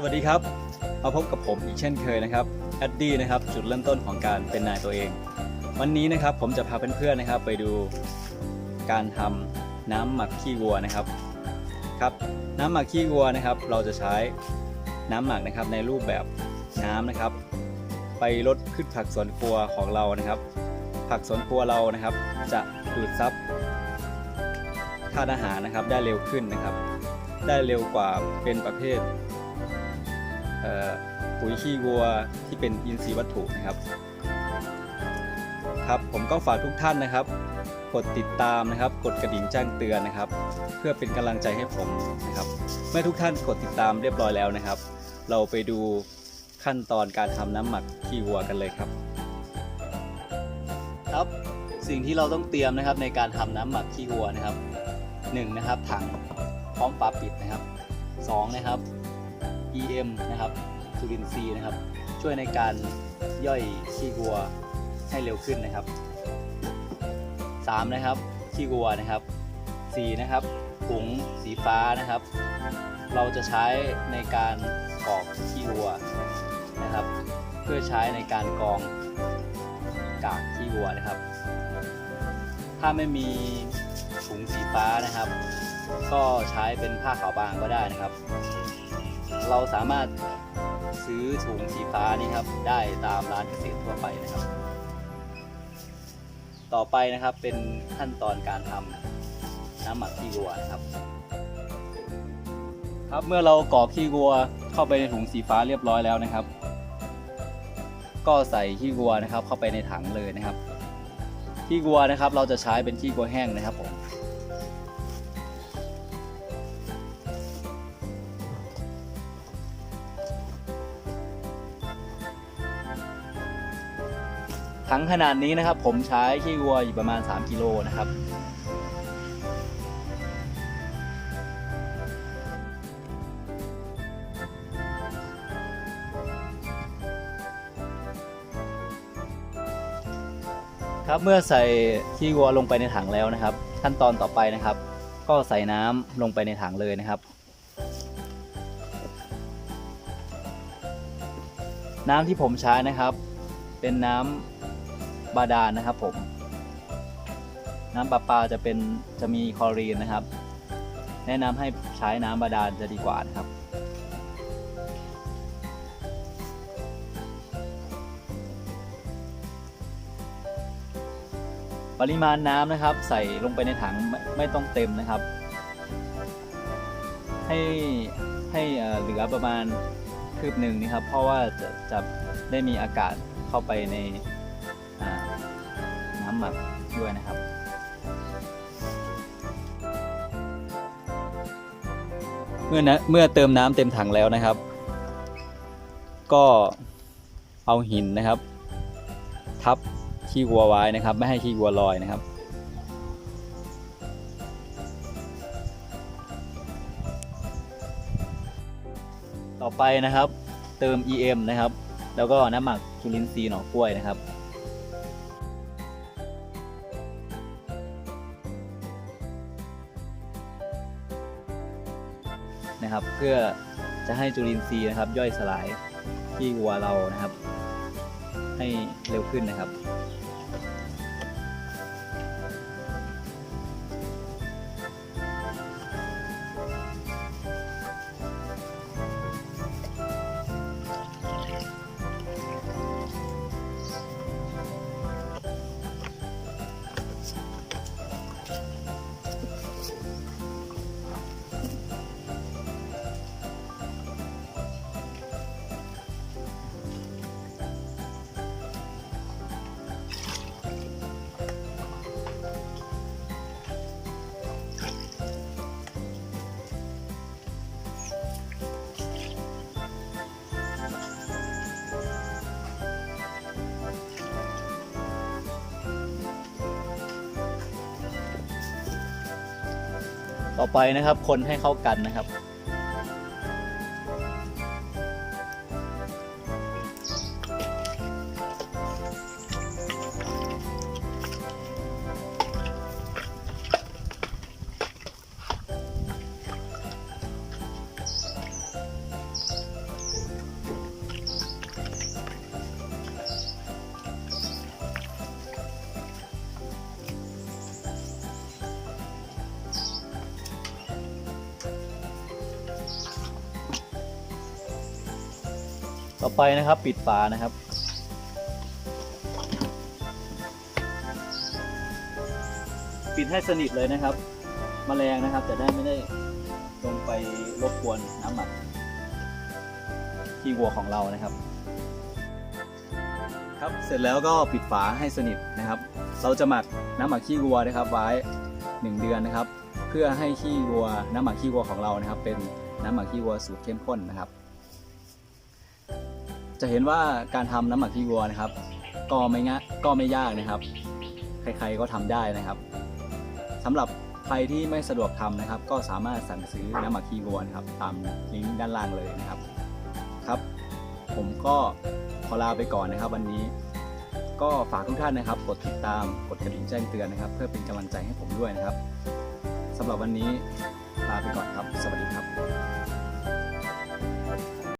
สวัสดีครับ มาพบกับผมอีกเช่นเคยนะครับแอดดี้นะครับจุดเริ่มต้นของการเป็นนายตัวเอง วันนี้นะครับผมจะพาเพื่อนๆนะครับ ไปดูการทำน้ำหมักขี้วัวนะครับครับ น้ำหมักขี้วัวนะครับ เราจะใช้น้ำหมักนะครับในรูปแบบน้ำนะครับ ไปลดพืชผักสวนครัวของเรานะครับ ผักสวนครัวเรานะครับ จะดูดซับธาตุอาหารนะครับได้เร็วขึ้นนะครับ ได้เร็วกว่าเป็นประเภท ปุ๋ยขี้วัวที่เป็นอินทรีย์วัตถุนะครับ ครับผมก็ฝากทุกท่านนะครับ กดติดตามนะครับ กดกระดิ่งแจ้งเตือนนะครับ เพื่อเป็นกำลังใจให้ผมนะครับ เมื่อทุกท่านกดติดตามเรียบร้อยแล้วนะครับ เราไปดูขั้นตอนการทำน้ำหมักขี้วัวกันเลยครับ ครับสิ่งที่เราต้องเตรียมนะครับในการทำน้ำหมักขี้วัวนะครับหนึ่งนะครับถังพร้อมฝาปิดนะครับสองนะครับ EM นะครับจุลินทรีย์นะครับ ช่วยในการย่อยขี้วัวให้เร็วขึ้นนะครับสามนะครับขี้วัวนะครับสี่นะครับถุงสีฟ้านะครับ เราจะใช้ในการกรอกขี้วัวนะครับ เพื่อใช้ในการกรองกากขี้วัวนะครับ ถ้าไม่มีถุงสีฟ้านะครับ ก็ใช้เป็นผ้าขาวบางก็ได้นะครับ เราสามารถซื้อถุงสีฟ้านี่ครับได้ตามร้านเกษตรทั่วไปนะครับ ต่อไปนะครับเป็นขั้นตอนการทำน้ำหมักขี้วัวนะครับ ครับเมื่อเรากรอกขี้วัวเข้าไปในถุงสีฟ้าเรียบร้อยแล้วนะครับ ก็ใส่ขี้วัวนะครับเข้าไปในถังเลยนะครับขี้วัวนะครับเราจะใช้เป็นขี้วัวแห้งนะครับผม ถังขนาดนี้นะครับ ผมใช้ขี้วัวอยู่ประมาณ 3 กิโลนะครับ ครับเมื่อใส่ขี้วัวลงไปในถังแล้วนะครับ ขั้นตอนต่อไปนะครับ ก็ใส่น้ำลงไปในถังเลยนะครับน้ำที่ผมใช้นะครับ เป็นน้ำ บาดาลนะครับ ผม น้ำประปาจะเป็นจะมีคลอรีนนะครับ แนะนำให้ใช้น้ำบาดาลจะดีกว่านะครับ ปริมาณน้ำนะครับ ใส่ลงไปในถังไม่ไม่ต้องเต็มนะครับ ให้ให้เหลือประมาณคืบหนึ่งนะครับ เพราะว่าจะจะได้มีอากาศเข้าไปใน น้ำหมักด้วยนะครับเมื่อนะเมื่อเติมน้ำเต็มถังแล้วนะครับ ก็เอาหินนะครับ ทับขี้วัวไว้นะครับ ไม่ให้ขี้วัวลอยนะครับ ต่อไปนะครับ เติม EM นะครับ แล้วก็น้ำหมักจุลินทรีย์หน่อกล้วยนะครับ นะครับ เพื่อจะให้จุลินทรีย์นะครับ ย่อยสลายที่วัวเรานะครับ ให้เร็วขึ้นนะครับ ต่อไปนะครับ คนให้เข้ากันนะครับ ต่อไปนะครับปิดฝานะครับ ปิดให้สนิทเลยนะครับแมลงนะครับจะได้ไม่ได้ลงไปรบกวนน้ำหมักขี้วัวของเรานะครับ ครับเสร็จแล้วก็ปิดฝาให้สนิทนะครับ เราจะหมักน้ำหมักขี้วัวนะครับ ไว้ 1 เดือนนะครับ เพื่อให้ขี้วัวน้ำหมักขี้วัวของเรานะครับ เป็นน้ำหมักขี้วัวสูตรเข้มข้นนะครับ จะเห็นว่าการทำน้ำหมักขี้วัวนะครับ ก็ไม่ง่ายก็ไม่ยากนะครับ ใครๆก็ทำได้นะครับสำหรับใครที่ไม่สะดวกทำนะครับ ก็สามารถสั่งซื้อน้ำหมักขี้วัวนะครับ ตามลิงก์ด้านล่างเลยนะครับครับ ผมก็ขอลาไปก่อนนะครับ วันนี้ ก็ฝากทุกท่านนะครับ กดติดตามกดกระดิ่งแจ้งเตือนนะครับ เพื่อเป็นกำลังใจให้ผมด้วยนะครับสำหรับวันนี้ลาไปก่อนครับ สวัสดีครับ